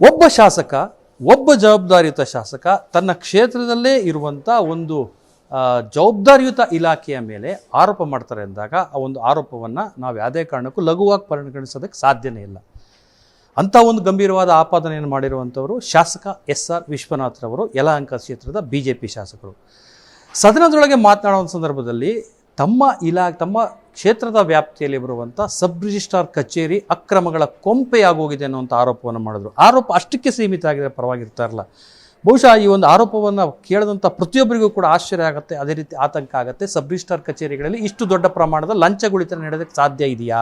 ಒಬ್ಬ ಶಾಸಕ, ಒಬ್ಬ ಜವಾಬ್ದಾರಿಯುತ ಶಾಸಕ ತನ್ನ ಕ್ಷೇತ್ರದಲ್ಲೇ ಇರುವಂಥ ಒಂದು ಜವಾಬ್ದಾರಿಯುತ ಇಲಾಖೆಯ ಮೇಲೆ ಆರೋಪ ಮಾಡ್ತಾರೆ ಅಂದಾಗ ಆ ಒಂದು ಆರೋಪವನ್ನು ನಾವು ಯಾವುದೇ ಕಾರಣಕ್ಕೂ ಲಘುವಾಗಿ ಪರಿಗಣಿಸೋದಕ್ಕೆ ಸಾಧ್ಯನೇ ಇಲ್ಲ. ಅಂಥ ಒಂದು ಗಂಭೀರವಾದ ಆಪಾದನೆಯನ್ನು ಮಾಡಿರುವಂಥವರು ಶಾಸಕ ಎಸ್ ಆರ್ ವಿಶ್ವನಾಥ್ರವರು ಯಲಹಂಕ ಕ್ಷೇತ್ರದ ಬಿ ಜೆ ಪಿ ಶಾಸಕರು. ಸದನದೊಳಗೆ ಮಾತನಾಡುವ ಸಂದರ್ಭದಲ್ಲಿ ತಮ್ಮ ಇಲಾ, ತಮ್ಮ ಕ್ಷೇತ್ರದ ವ್ಯಾಪ್ತಿಯಲ್ಲಿ ಬರುವಂಥ ಸಬ್ ರಿಜಿಸ್ಟ್ರಾರ್ ಕಚೇರಿ ಅಕ್ರಮಗಳ ಕೊಂಪೆಯಾಗೋಗಿದೆ ಅನ್ನುವಂಥ ಆರೋಪವನ್ನು ಮಾಡಿದ್ರು. ಆರೋಪ ಅಷ್ಟಕ್ಕೆ ಸೀಮಿತ ಆಗಿದೆ ಪರವಾಗಿರ್ತಾ ಇರಲ್ಲ. ಬಹುಶಃ ಈ ಒಂದು ಆರೋಪವನ್ನು ಕೇಳಿದಂಥ ಪ್ರತಿಯೊಬ್ಬರಿಗೂ ಕೂಡ ಆಶ್ಚರ್ಯ ಆಗುತ್ತೆ. ಅದೇ ರೀತಿ ಆತಂಕ ಆಗುತ್ತೆ. ಸಬ್ ರಿಜಿಸ್ಟ್ರಾರ್ ಕಚೇರಿಗಳಲ್ಲಿ ಇಷ್ಟು ದೊಡ್ಡ ಪ್ರಮಾಣದ ಲಂಚಗುಳಿತನ ನಡೆಯೋದಕ್ಕೆ ಸಾಧ್ಯ ಇದೆಯಾ?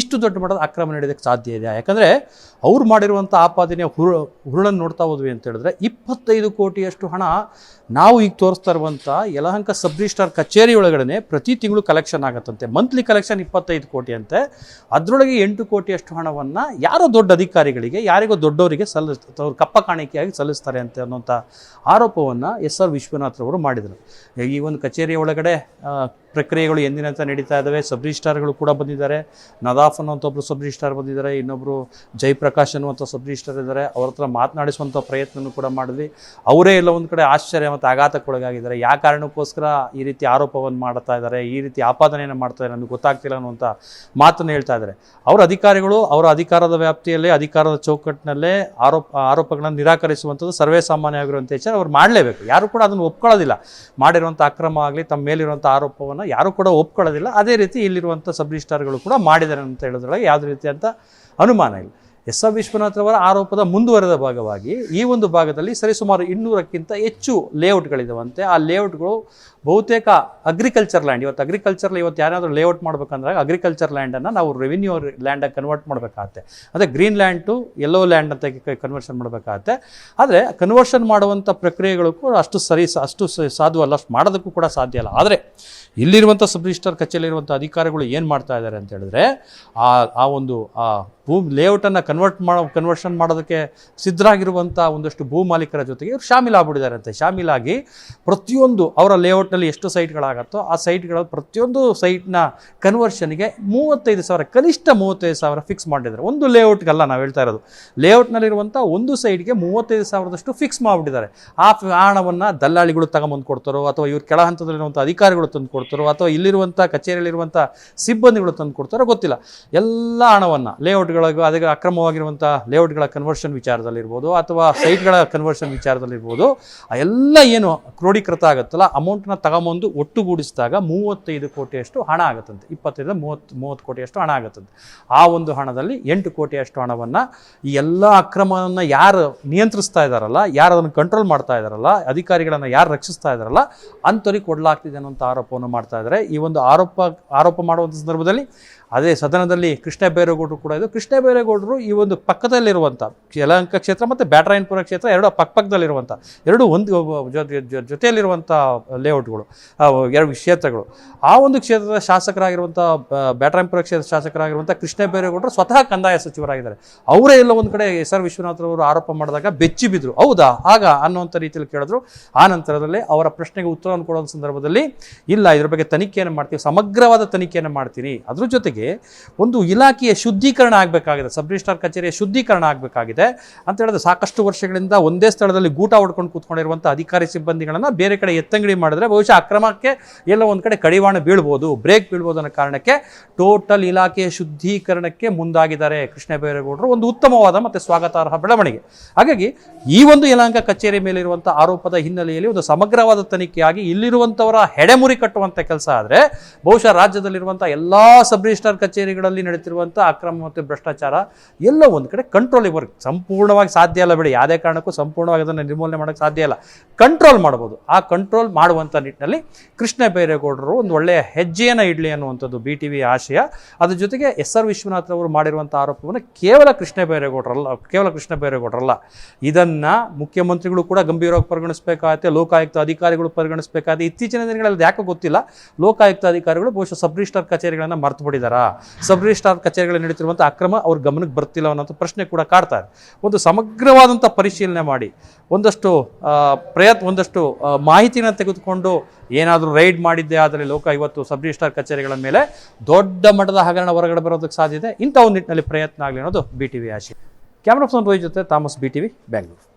ಇಷ್ಟು ದೊಡ್ಡ ಮಟ್ಟದ ಅಕ್ರಮ ನಡೆಯೋದಕ್ಕೆ ಸಾಧ್ಯ ಇದೆಯಾ? ಯಾಕಂದರೆ ಅವ್ರು ಮಾಡಿರುವಂಥ ಆಪಾದನೆಯ ಹುರು, ಹುರುಳನ್ನು ನೋಡ್ತಾ ಹೋದ್ವಿ ಅಂತ ಹೇಳಿದ್ರೆ ಇಪ್ಪತ್ತೈದು ಕೋಟಿಯಷ್ಟು ಹಣ ನಾವು ಈಗ ತೋರಿಸ್ತಾ ಇರುವಂಥ ಯಲಹಂಕ ಸಬ್ ರಿಜಿಸ್ಟ್ರಾರ್ ಕಚೇರಿ ಒಳಗಡೆ ಪ್ರತಿ ತಿಂಗಳು ಕಲೆಕ್ಷನ್ ಆಗುತ್ತಂತೆ. ಮಂತ್ಲಿ ಕಲೆಕ್ಷನ್ ಇಪ್ಪತ್ತೈದು ಕೋಟಿ ಅಂತೆ. ಅದರೊಳಗೆ ಎಂಟು ಕೋಟಿಯಷ್ಟು ಹಣವನ್ನು ಯಾರೋ ದೊಡ್ಡ ಅಧಿಕಾರಿಗಳಿಗೆ, ಯಾರಿಗೋ ದೊಡ್ಡವರಿಗೆ ಸಲ್ಲಿಸ್ ಕಪ್ಪ ಕಾಣಿಕೆಯಾಗಿ ಸಲ್ಲಿಸ್ತಾರೆ ಅಂತ ಅನ್ನೋಂಥ ಆರೋಪವನ್ನು ಎಸ್ ಆರ್ ವಿಶ್ವನಾಥ್ರವರು ಮಾಡಿದರು. ಈ ಒಂದು ಕಚೇರಿಯ ಒಳಗಡೆ ಪ್ರಕ್ರಿಯೆಗಳು ಎಂದಿನಂತ ನಡೀತಾ ಇದ್ದಾವೆ ಸಬ್ ಕೂಡ ಬಂದಿದ್ದಾರೆ. ನದಾಫ್ ಅನ್ನುವಂಥ ಒಬ್ಬರು ಸಬ್ ಬಂದಿದ್ದಾರೆ. ಇನ್ನೊಬ್ಬರು ಜಯಪ್ರಕಾಶ್ ಅನ್ನುವಂಥ ಸಬ್ ರಿಜಿಸ್ಟ್ರಾರ್ ಇದ್ದಾರೆ. ಅವ್ರ ಹತ್ರ ಮಾತನಾಡಿಸುವಂಥ ಪ್ರಯತ್ನನೂ ಕೂಡ ಮಾಡಿದ್ವಿ. ಅವರೇ ಎಲ್ಲ ಒಂದು ಕಡೆ ಆಶ್ಚರ್ಯ ಮತ್ತು ಆಘಾತಕ್ಕೊಳಗಾಗಿದ್ದಾರೆ. ಯಾವ ಕಾರಣಕ್ಕೋಸ್ಕರ ಈ ರೀತಿ ಆರೋಪವನ್ನು ಮಾಡ್ತಾ ಇದ್ದಾರೆ? ಈ ರೀತಿ ಆಪಾದನೆಯನ್ನು ಮಾಡ್ತಾ ಇದ್ದಾರೆ ನಮಗೆ ಗೊತ್ತಾಗ್ತಿಲ್ಲ ಅನ್ನುವಂಥ ಮಾತನ್ನು ಹೇಳ್ತಾ ಇದ್ದಾರೆ. ಅವರ ಅಧಿಕಾರಿಗಳು ಅವರ ಅಧಿಕಾರದ ವ್ಯಾಪ್ತಿಯಲ್ಲೇ, ಅಧಿಕಾರದ ಚೌಕಟ್ಟಿನಲ್ಲೇ ಆರೋಪ, ಆರೋಪಗಳನ್ನು ನಿರಾಕರಿಸುವಂಥದ್ದು ಸರ್ವೇ ಸಾಮಾನ್ಯ ಆಗಿರುವಂಥ ವಿಚಾರ ಅವ್ರು ಮಾಡಲೇಬೇಕು. ಯಾರು ಕೂಡ ಅದನ್ನು ಒಪ್ಕೊಳ್ಳೋದಿಲ್ಲ. ಮಾಡಿರುವಂಥ ಅಕ್ರಮ ಆಗಲಿ, ತಮ್ಮ ಮೇಲಿರುವಂಥ ಆರೋಪವನ್ನು ಯಾರು ಕೂಡ ಒಪ್ಕೊಳ್ಳೋದಿಲ್ಲ. ಅದೇ ರೀತಿ ಇಲ್ಲಿರುವಂಥ ಸಬ್ ರಿಜಿಸ್ಟ್ರಾರ್ಗಳು ಕೂಡ ಮಾಡಿದ್ದಾರೆ ಅಂತ ಹೇಳೋದ್ರೊಳಗೆ ಯಾವುದೇ ರೀತಿಯಂಥ ಅನುಮಾನ ಇಲ್ಲ. ಎಸ್ ಆರ್ ವಿಶ್ವನಾಥ್ ಅವರ ಆರೋಪದ ಮುಂದುವರೆದ ಭಾಗವಾಗಿ ಈ ಒಂದು ಭಾಗದಲ್ಲಿ ಸರಿಸುಮಾರು ಇನ್ನೂರಕ್ಕಿಂತ ಹೆಚ್ಚು ಲೇಔಟ್ಗಳಿದಾವಂತೆ. ಆ ಲೇಔಟ್ಗಳು ಬಹುತೇಕ ಅಗ್ರಿಕಲ್ಚರ್ ಲ್ಯಾಂಡ್ ಇವತ್ತು ಅಗ್ರಿಕಲ್ಚರ್ ಇವತ್ತು ಯಾರಾದರೂ ಲೇಔಟ್ ಮಾಡ್ಬೇಕಂದ್ರೆ ಅಗ್ರಿಕಲ್ಚರ್ ಲ್ಯಾಂಡನ್ನು ನಾವು ರೆವಿನ್ಯೂ ಲ್ಯಾಂಡಾಗಿ ಕನ್ವರ್ಟ್ ಮಾಡಬೇಕಾಗತ್ತೆ. ಅದೇ green land to yellow land ಅಂತ ಕನ್ವರ್ಷನ್ ಮಾಡಬೇಕಾಗತ್ತೆ. ಆದರೆ ಕನ್ವರ್ಷನ್ ಮಾಡುವಂಥ ಪ್ರಕ್ರಿಯೆಗಳು ಕೂಡ ಅಷ್ಟು ಸರಿ ಅಷ್ಟು ಸಾಧು ಅಲ್ಲ ಅಷ್ಟು ಮಾಡೋದಕ್ಕೂ ಕೂಡ ಸಾಧ್ಯ ಇಲ್ಲ. ಆದರೆ ಇಲ್ಲಿರುವಂಥ ಸಬ್ ರಿಜಿಸ್ಟರ್ ಕಚೇರಿಯಲ್ಲಿರುವಂಥ ಅಧಿಕಾರಿಗಳು ಏನು ಮಾಡ್ತಾ ಇದ್ದಾರೆ ಅಂತ ಹೇಳಿದ್ರೆ ಆ ಆ ಒಂದು, ಆ ಭೂಮಿ, ಲೇಔಟನ್ನು ಕನ್ವರ್ಟ್ ಮಾಡೋ ಕನ್ವರ್ಷನ್ ಮಾಡೋದಕ್ಕೆ ಸಿದ್ಧರಾಗಿರುವಂಥ ಒಂದಷ್ಟು ಭೂ ಮಾಲೀಕರ ಜೊತೆಗೆ ಇವರು ಶಾಮೀಲಾಗ್ಬಿಟ್ಟಿದ್ದಾರೆ ಅಂತೆ. ಶಾಮೀಲಾಗಿ ಪ್ರತಿಯೊಂದು ಅವರ ಲೇಔಟ್ನಲ್ಲಿ ಎಷ್ಟು ಸೈಟ್ಗಳಾಗತ್ತೋ ಆ ಸೈಟ್ಗಳ ಪ್ರತಿಯೊಂದು ಸೈಟ್ನ ಕನ್ವರ್ಷನ್ಗೆ ಮೂವತ್ತೈದು ಸಾವಿರ, ಕನಿಷ್ಠ ಮೂವತ್ತೈದು ಸಾವಿರ ಫಿಕ್ಸ್ ಮಾಡಿದ್ದಾರೆ. ಒಂದು ಲೇಔಟ್ಗಲ್ಲ ನಾವು ಹೇಳ್ತಾ ಇರೋದು. ಲೇಔಟ್ನಲ್ಲಿರುವಂಥ ಒಂದು ಸೈಟ್ಗೆ ಮೂವತ್ತೈದು ಸಾವಿರದಷ್ಟು ಫಿಕ್ಸ್ ಮಾಡಿಬಿಟ್ಟಿದ್ದಾರೆ. ಆ ಹಣವನ್ನು ದಲ್ಲಾಳಿಗಳು ತಗೊಂಬಂದು ಕೊಡ್ತಾರೋ ಅಥವಾ ಇವ್ರ ಕೆಳ ಹಂತದಲ್ಲಿರುವಂಥ ಅಧಿಕಾರಿಗಳು ತಂದು ಕೊಡ್ತಾರೋ ಅಥವಾ ಇಲ್ಲಿರುವಂಥ ಕಚೇರಿಯಲ್ಲಿರುವಂಥ ಸಿಬ್ಬಂದಿಗಳು ತಂದು ಕೊಡ್ತಾರೋ ಗೊತ್ತಿಲ್ಲ. ಎಲ್ಲ ಹಣವನ್ನು ಲೇಔಟ್ಗಳಿಗೂ ಅದಕ್ಕೆ ಅಕ್ರಮವಾಗಿರುವಂಥ ಲೇಔಟ್ಗಳ ಕನ್ವರ್ಷನ್ ವಿಚಾರದಲ್ಲಿರ್ಬೋದು ಅಥವಾ ಸೈಟ್ಗಳ ಕನ್ವರ್ಷನ್ ವಿಚಾರದಲ್ಲಿರ್ಬೋದು, ಆ ಎಲ್ಲ ಏನು ಕ್ರೋಢೀಕೃತ ಆಗುತ್ತಲ್ಲ ಅಮೌಂಟ್ನ ತಗೊಂಬಂದು ಒಟ್ಟುಗೂಡಿಸಿದಾಗ ಮೂವತ್ತೈದು ಕೋಟಿಯಷ್ಟು ಹಣ ಆಗುತ್ತಂತೆ. ಇಪ್ಪತ್ತೈದು ಮೂವತ್ತು ಮೂವತ್ತು ಕೋಟಿಯಷ್ಟು ಹಣ ಆಗುತ್ತಂತೆ. ಆ ಒಂದು ಹಣದಲ್ಲಿ ಎಂಟು ಕೋಟಿಯಷ್ಟು ಹಣವನ್ನು ಈ ಎಲ್ಲ ಅಕ್ರಮವನ್ನು ಯಾರು ನಿಯಂತ್ರಿಸ್ತಾ ಇದ್ದಾರಲ್ಲ ಯಾರು ಅದನ್ನು ಕಂಟ್ರೋಲ್ ಮಾಡ್ತಾ ಇದ್ದಾರಲ್ಲ ಅಧಿಕಾರಿಗಳನ್ನು ಯಾರು ರಕ್ಷಿಸ್ತಾ ಇದ್ದಾರಲ್ಲ ಅಂಥವ್ರಿಗೆ ಕೊಡಲಾಗ್ತಿದೆ ಅನ್ನೋಂಥ ಆರೋಪವನ್ನು ಮಾಡ್ತಾ ಇದ್ದಾರೆ ಈ ಒಂದು ಆರೋಪ ಆರೋಪ ಮಾಡುವಂಥ ಸಂದರ್ಭದಲ್ಲಿ ಅದೇ ಸದನದಲ್ಲಿ ಕೃಷ್ಣ ಬೈರೇಗೌಡರು ಕೂಡ ಇದು ಕೃಷ್ಣ ಬೈರೇಗೌಡರು ಈ ಒಂದು ಪಕ್ಕದಲ್ಲಿರುವಂಥ ಯಲಹಂಕ ಕ್ಷೇತ್ರ ಮತ್ತು ಬ್ಯಾಟರಾಯನಪುರ ಕ್ಷೇತ್ರ ಎರಡು ಪಕ್ಕಪಕ್ಕದಲ್ಲಿರುವಂಥ ಎರಡು ಒಂದು ಜೊತೆಯಲ್ಲಿರುವಂಥ ಲೇಔಟ್ಗಳು ಎರಡು ಕ್ಷೇತ್ರಗಳು. ಆ ಒಂದು ಕ್ಷೇತ್ರದ ಶಾಸಕರಾಗಿರುವಂಥ ಬ್ಯಾಟರಾಯನಪುರ ಕ್ಷೇತ್ರದ ಶಾಸಕರಾಗಿರುವಂಥ ಕೃಷ್ಣ ಬೈರೇಗೌಡರು ಸ್ವತಃ ಕಂದಾಯ ಸಚಿವರಾಗಿದ್ದಾರೆ. ಅವರೇ ಎಲ್ಲ ಒಂದು ಕಡೆ ಎಸ್ ಆರ್ ವಿಶ್ವನಾಥ್ರವರು ಆರೋಪ ಮಾಡಿದಾಗ ಬೆಚ್ಚಿ ಬಿದ್ದರು ಹೌದಾ? ಆಗ ಅನ್ನುವಂಥ ರೀತಿಯಲ್ಲಿ ಕೇಳಿದ್ರು. ಆ ನಂತರದಲ್ಲಿ ಅವರ ಪ್ರಶ್ನೆಗೆ ಉತ್ತರವನ್ನು ಕೊಡೋ ಸಂದರ್ಭದಲ್ಲಿ, ಇಲ್ಲ, ಇದ್ರ ಬಗ್ಗೆ ತನಿಖೆಯನ್ನು ಮಾಡ್ತೀವಿ, ಸಮಗ್ರವಾದ ತನಿಖೆಯನ್ನು ಮಾಡ್ತೀನಿ ಅದ್ರ ಜೊತೆಗೆ ಒಂದು ಇಲಾಖೆಯ ಶುದ್ಧೀಕರಣ ಆಗಬೇಕಾಗಿದೆ ಸಬ್ ರಿಜಿಸ್ಟ್ರಾರ್ ಕಚೇರಿಯ ಶುದ್ಧೀಕರಣ ಆಗಬೇಕಾಗಿದೆ ಅಂತ ಹೇಳಿದ್ರೆ ಸಾಕಷ್ಟು ವರ್ಷಗಳಿಂದ ಒಂದೇ ಸ್ಥಳದಲ್ಲಿ ಗೂಟ ಹೊಡ್ಕೊಂಡು ಕೂತ್ಕೊಂಡಿರುವಂಥ ಅಧಿಕಾರಿ ಸಿಬ್ಬಂದಿಗಳನ್ನು ಬೇರೆ ಕಡೆ ಎತ್ತಂಗಡಿ ಮಾಡಿದ್ರೆ ಬಹುಶಃ ಅಕ್ರಮಕ್ಕೆ ಎಲ್ಲ ಒಂದು ಕಡೆ ಕಡಿವಾಣ ಬೀಳ್ಬೋದು ಬ್ರೇಕ್ ಬೀಳ್ಬೋದು ಅನ್ನೋ ಕಾರಣಕ್ಕೆ ಟೋಟಲ್ ಇಲಾಖೆಯ ಶುದ್ಧೀಕರಣಕ್ಕೆ ಮುಂದಾಗಿದ್ದಾರೆ ಕೃಷ್ಣ ಬೈರೇಗೌಡರು ಒಂದು ಉತ್ತಮವಾದ ಮತ್ತು ಸ್ವಾಗತಾರ್ಹ ಬೆಳವಣಿಗೆ. ಹಾಗಾಗಿ ಈ ಒಂದು ಯಲಹಂಕ ಕಚೇರಿ ಮೇಲಿರುವಂಥ ಆರೋಪದ ಹಿನ್ನೆಲೆಯಲ್ಲಿ ಒಂದು ಸಮಗ್ರವಾದ ತನಿಖೆಯಾಗಿ ಇಲ್ಲಿರುವಂಥವರ ಹೆಡೆಮುರಿ ಕಟ್ಟುವಂಥ ಕೆಲಸ ಆದರೆ ಬಹುಶಃ ರಾಜ್ಯದಲ್ಲಿರುವಂಥ ಎಲ್ಲ ಸಬ್ ರಿಜಿಸ್ಟ್ರಾರ್ ಕಚೇರಿಗಳಲ್ಲಿ ನಡೀತಿರುವಂಥ ಅಕ್ರಮ ಮತ್ತು ಭ್ರಷ್ಟಾಚಾರ ಎಲ್ಲ ಒಂದು ಕಡೆ ಕಂಟ್ರೋಲಿಗೆ ಬರುತ್ತೆ ಸಂಪೂರ್ಣವಾಗಿ ಸಾಧ್ಯ ಇಲ್ಲ ಬಿಡಿ. ಯಾವುದೇ ಕಾರಣಕ್ಕೂ ಸಂಪೂರ್ಣವಾಗಿ ಅದನ್ನು ನಿರ್ಮೂಲನೆ ಮಾಡೋಕ್ಕೆ ಸಾಧ್ಯ ಇಲ್ಲ. ಕಂಟ್ರೋಲ್ ಮಾಡ್ಬೋದು. ಆ ಕಂಟ್ರೋಲ್ ಮಾಡುವಂಥ ನಿಟ್ಟಿನಲ್ಲಿ ಕೃಷ್ಣ ಬೈರೇಗೌಡರು ಒಂದು ಒಳ್ಳೆಯ ಹೆಜ್ಜೆಯನ್ನು ಇಡಲಿ ಅನ್ನುವಂಥದ್ದು ಬಿ ಟಿ ವಿ ಆಶಯ. ಅದ್ರ ಜೊತೆಗೆ ಎಸ್ ಆರ್ ವಿಶ್ವನಾಥ್ ಅವರು ಮಾಡಿರುವಂಥ ಆರೋಪವನ್ನು ಕೇವಲ ಕೃಷ್ಣ ಬೈರೇಗೌಡರಲ್ಲ, ಕೇವಲ ಕೃಷ್ಣ ಬೈರೇಗೌಡರಲ್ಲ. ಇದನ್ನು ಮುಖ್ಯಮಂತ್ರಿಗಳು ಕೂಡ ಗಂಭೀರವಾಗಿ ಪರಿಗಣಿಸಬೇಕಾಗತ್ತೆ, ಲೋಕಾಯುಕ್ತ ಅಧಿಕಾರಿಗಳು ಪರಿಗಣಿಸಬೇಕಾಗುತ್ತೆ. ಇತ್ತೀಚಿನ ದಿನಗಳಲ್ಲಿ ಯಾಕೋ ಗೊತ್ತಿಲ್ಲ. ಲೋಕಾಯುಕ್ತ ಅಧಿಕಾರಿಗಳು ಬಹುಶಃ ಸಬ್ ರಿಜಿಸ್ಟರ್ ಕಚೇರಿಗಳನ್ನು ಮರ್ತು ಬಿಟ್ಟಿದ್ದಾರಾ ಸಬ್ ರಿಜಿಸ್ಟ್ರಾರ್ ಕಚೇರಿಗಳಲ್ಲಿ ನಡೀತಿರುವಂಥ ಅಕ್ರಮ ಅವ್ರ ಗಮನಕ್ಕೆ ಬರ್ತಿಲ್ಲ ಅನ್ನೋಂಥ ಪ್ರಶ್ನೆ ಕೂಡ ಕಾಡ್ತಾರೆ ಒಂದು ಸಮಗ್ರವಾದಂಥ ಪರಿಶೀಲನೆ ಮಾಡಿ, ಒಂದಷ್ಟು ಪ್ರಯತ್ನ, ಒಂದಷ್ಟು ಮಾಹಿತಿನ ತೆಗೆದುಕೊಂಡು ಏನಾದರೂ ರೈಡ್ ಮಾಡಿದ್ದೆ ಆದರೆ ಲೋಕ ಇವತ್ತು ಸಬ್ ರಿಜಿಸ್ಟ್ರಾರ್ ಕಚೇರಿಗಳ ಮೇಲೆ ದೊಡ್ಡ ಮಟ್ಟದ ಹಗರಣ ಹೊರಗಡೆ ಬರೋದಕ್ಕೆ ಸಾಧ್ಯತೆ ಇಂಥ ಒಂದು ನಿಟ್ಟಿನಲ್ಲಿ ಪ್ರಯತ್ನ ಆಗಲಿ ಅನ್ನೋದು ಬಿ ಟಿ ವಿ ಆಶೆ ಕ್ಯಾಮ್ರಾ ಪರ್ಸನ್ ಜೊತೆ Thomas B T V Bengaluru